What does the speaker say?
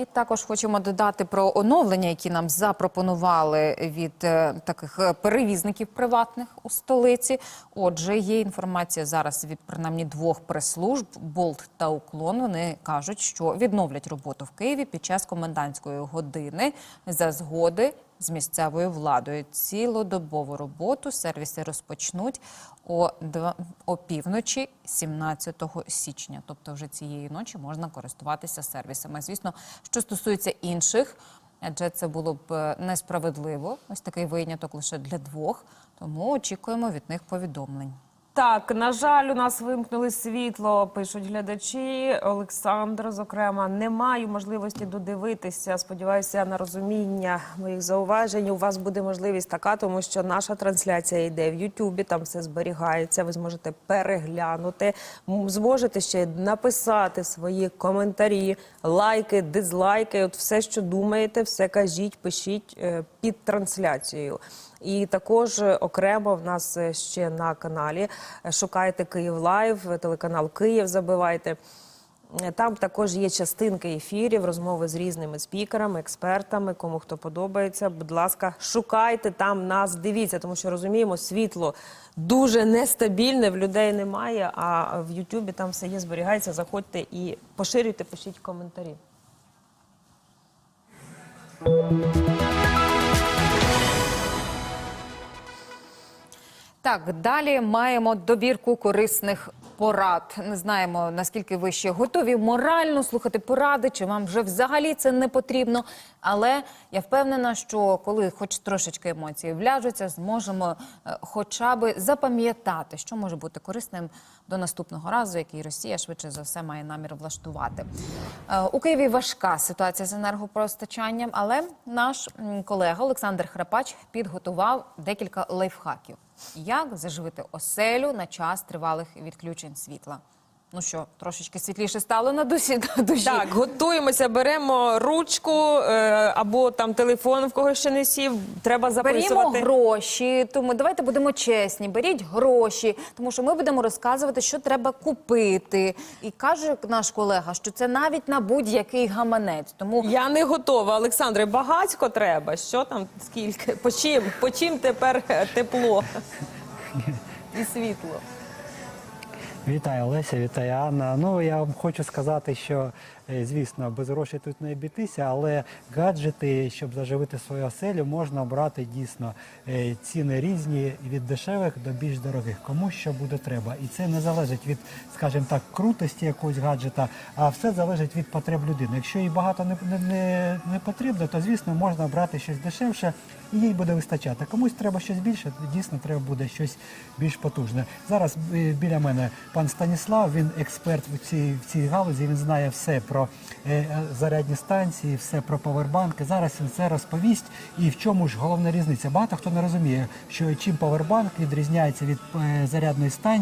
І також хочемо додати про оновлення, які нам запропонували від е, таких е, перевізників приватних у столиці. Отже, є інформація зараз від принаймні двох прес-служб Болт та Уклон. Вони кажуть, що відновлять роботу в Києві під час комендантської години за згоди з місцевою владою. Цілодобову роботу сервіси розпочнуть о, два- о півночі 17 січня. Тобто вже цієї ночі можна користуватися сервісами. Звісно, що стосується інших, адже це було б е, несправедливо. Ось такий виняток лише для двох. Тому очікуємо від них повідомлень. Так, на жаль, у нас вимкнули світло, пишуть глядачі. Олександр, зокрема, не маю можливості додивитися. Сподіваюся на розуміння моїх зауважень. У вас буде можливість така, тому що наша трансляція йде в Ютубі, там все зберігається. Ви зможете переглянути, зможете ще написати свої коментарі, лайки, дизлайки. От все, що думаєте, все кажіть, пишіть е, під трансляцією. І також е, окремо в нас е, ще на каналі шукайте Київ Лайв, телеканал Київ забивайте. Там також є частинки ефірів, розмови з різними спікерами, експертами. Кому хто подобається, будь ласка, шукайте там нас, дивіться, тому що розуміємо, світло дуже нестабільне, в людей немає. А в Ютубі там все є, зберігається. Заходьте і поширюйте, пишіть коментарі. Так, далі маємо добірку корисних порад. Не знаємо наскільки ви ще готові морально слухати поради, чи вам вже взагалі це не потрібно. Але я впевнена, що коли хоч трошечки емоції вляжуться, зможемо е, хоча би запам'ятати, що може бути корисним до наступного разу, який Росія швидше за все має намір влаштувати. Е, У Києві важка ситуація з енергопостачанням, але наш колега Олександр Храпач підготував декілька лайфхаків. Як заживити оселю на час тривалих відключень світла? Ну що, трошечки світліше стало на душі на душі. Так, готуємося, беремо ручку е, або там телефон, в кого ще не сів. Треба Берімо записувати. гроші, тому давайте будемо чесні. Беріть гроші, тому що ми будемо розказувати, що треба купити. І каже наш колега, що це навіть на будь-який гаманець. Тому Я не готова, Олександре. Багатько треба. Що там, скільки? По чим? По чим тепер е, тепло і світло? Вітаю Олеся, вітаю Анна. Ну я вам хочу сказати, що е, звісно без грошей тут не обійтися, але гаджети, щоб заживити свою оселю, можна обрати дійсно Е, ціни різні від дешевих до більш дорогих. Кому що буде треба, і це не залежить від, скажімо так, крутості якогось гаджета, а все залежить від потреб людини. Якщо їй багато не, не, не, потрібно, то звісно можна обрати щось дешевше і їй буде вистачати. Комусь треба щось більше, дійсно треба буде щось більш потужне. Зараз е, біля мене пан Станіслав, він експерт в цій, в цій галузі, він знає все про е, е, зарядні станції, все про павербанки. Зараз він це розповість. І в чому ж головна різниця? Багато хто не розуміє, що чим павербанк відрізняється від е, зарядної станції.